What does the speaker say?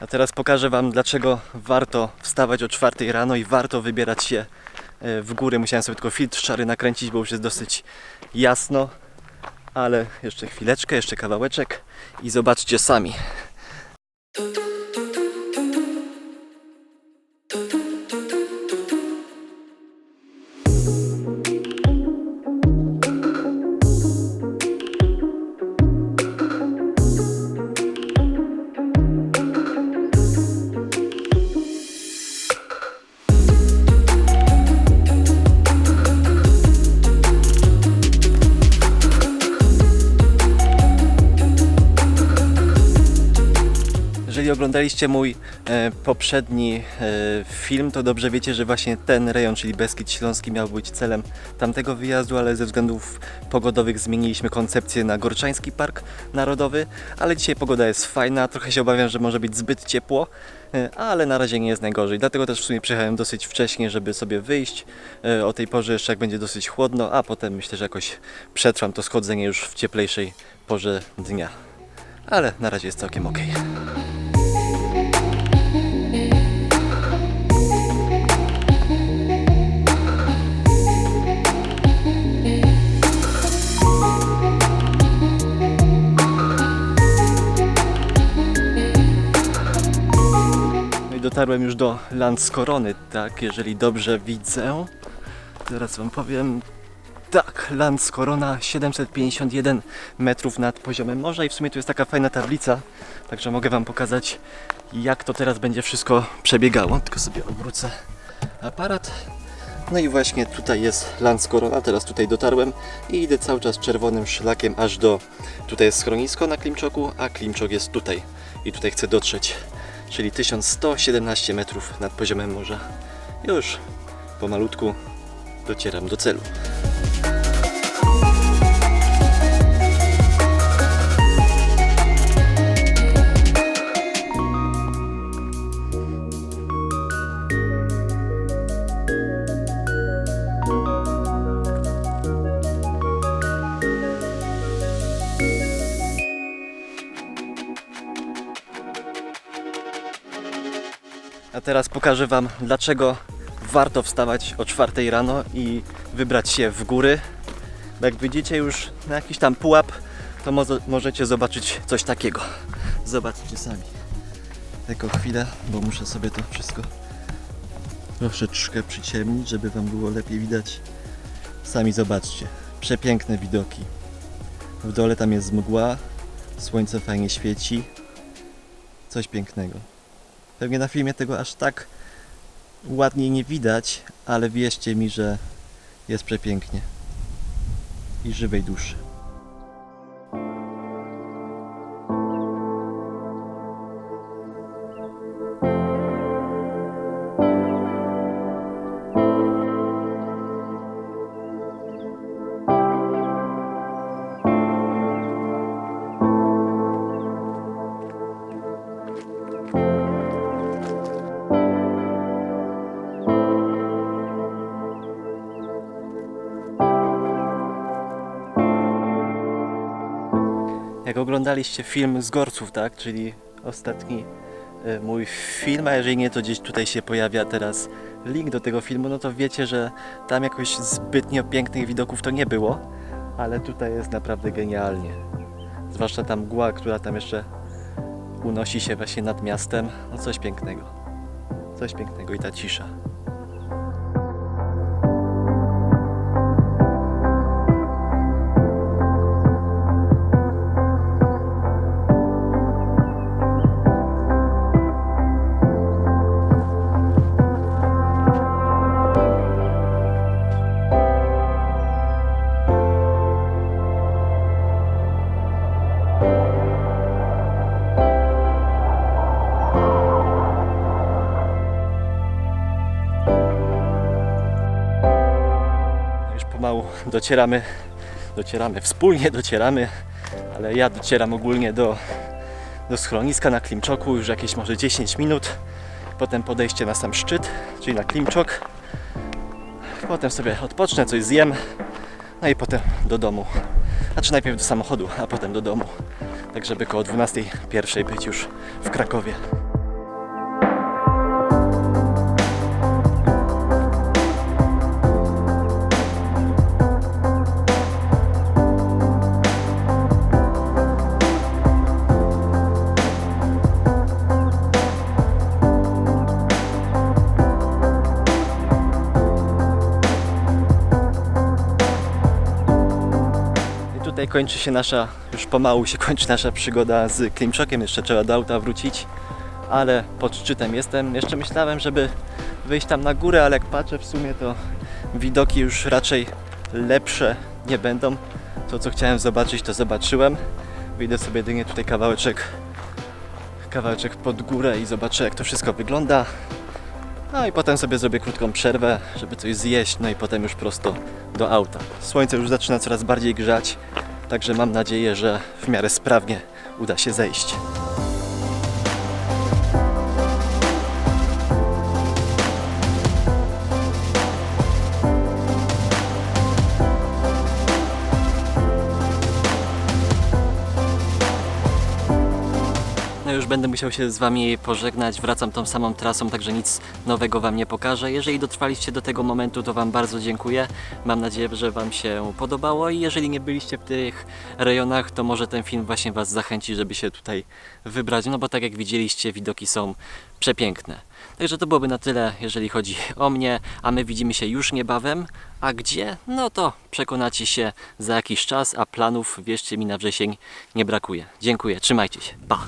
A teraz pokażę Wam, dlaczego warto wstawać o 4 rano i warto wybierać się e, w góry. Musiałem sobie tylko filtr szary nakręcić, bo już jest dosyć jasno. Ale jeszcze chwileczkę, jeszcze kawałeczek i zobaczcie sami. Oglądaliście mój e, poprzedni e, film, to dobrze wiecie, że właśnie ten rejon, czyli Beskid Śląski, miał być celem tamtego wyjazdu, ale ze względów pogodowych zmieniliśmy koncepcję na Gorczański Park Narodowy, ale dzisiaj pogoda jest fajna, trochę się obawiam, że może być zbyt ciepło, e, ale na razie nie jest najgorzej. Dlatego też w sumie przyjechałem dosyć wcześnie, żeby sobie wyjść. E, o tej porze jeszcze jak będzie dosyć chłodno, a potem myślę, że jakoś przetrwam to schodzenie już w cieplejszej porze dnia. Ale na razie jest całkiem ok. Dotarłem już do Landskorony, tak, jeżeli dobrze widzę. Teraz wam powiem. Tak, Landskorona 751 metrów nad poziomem morza i w sumie tu jest taka fajna tablica, także mogę wam pokazać jak to teraz będzie wszystko przebiegało. Tylko sobie obrócę aparat. No i właśnie tutaj jest Landskorona, teraz tutaj dotarłem i idę cały czas czerwonym szlakiem aż do, tutaj jest schronisko na Klimczoku, a Klimczok jest tutaj i tutaj chcę dotrzeć, czyli 1117 metrów nad poziomem morza. Już pomalutku docieram do celu. Teraz pokażę Wam, dlaczego warto wstawać o 4 rano i wybrać się w góry. Jak wyjdziecie już na jakiś tam pułap, to mo- możecie zobaczyć coś takiego. Zobaczcie sami. Tylko chwilę, bo muszę sobie to wszystko troszeczkę przyciemnić, żeby Wam było lepiej widać. Sami zobaczcie. Przepiękne widoki. W dole tam jest mgła, słońce fajnie świeci. Coś pięknego. Pewnie na filmie tego aż tak ładnie nie widać, ale wierzcie mi, że jest przepięknie. I żywej duszy. Jak oglądaliście film z Gorców, tak? Czyli ostatni e, mój film, a jeżeli nie, to gdzieś tutaj się pojawia teraz link do tego filmu, no to wiecie, że tam jakoś zbytnio pięknych widoków to nie było, ale tutaj jest naprawdę genialnie. Zwłaszcza ta mgła, która tam jeszcze unosi się właśnie nad miastem, no coś pięknego. Coś pięknego i ta cisza. Pomału docieramy, docieramy, wspólnie docieramy, ale ja docieram ogólnie do, do schroniska na Klimczoku już jakieś może 10 minut. Potem podejście na sam szczyt, czyli na Klimczok. Potem sobie odpocznę, coś zjem, no i potem do domu. Znaczy najpierw do samochodu, a potem do domu. Tak żeby koło 12.01 być już w Krakowie. Tutaj kończy się nasza, już pomału się kończy nasza przygoda z Klimczokiem. Jeszcze trzeba do auta wrócić, ale pod szczytem jestem. Jeszcze myślałem, żeby wyjść tam na górę, ale jak patrzę w sumie to widoki już raczej lepsze nie będą. To co chciałem zobaczyć to zobaczyłem. Wyjdę sobie jedynie tutaj kawałeczek kawałeczek pod górę i zobaczę jak to wszystko wygląda. No i potem sobie zrobię krótką przerwę, żeby coś zjeść, no i potem już prosto do auta. Słońce już zaczyna coraz bardziej grzać, także mam nadzieję, że w miarę sprawnie uda się zejść. Już będę musiał się z Wami pożegnać. Wracam tą samą trasą, także nic nowego Wam nie pokażę. Jeżeli dotrwaliście do tego momentu, to Wam bardzo dziękuję. Mam nadzieję, że Wam się podobało i jeżeli nie byliście w tych rejonach, to może ten film właśnie Was zachęci, żeby się tutaj wybrać, no bo tak jak widzieliście, widoki są przepiękne. Także to byłoby na tyle, jeżeli chodzi o mnie, a my widzimy się już niebawem. A gdzie? No to przekonacie się za jakiś czas, a planów, wierzcie mi, na wrzesień nie brakuje. Dziękuję, trzymajcie się. Pa!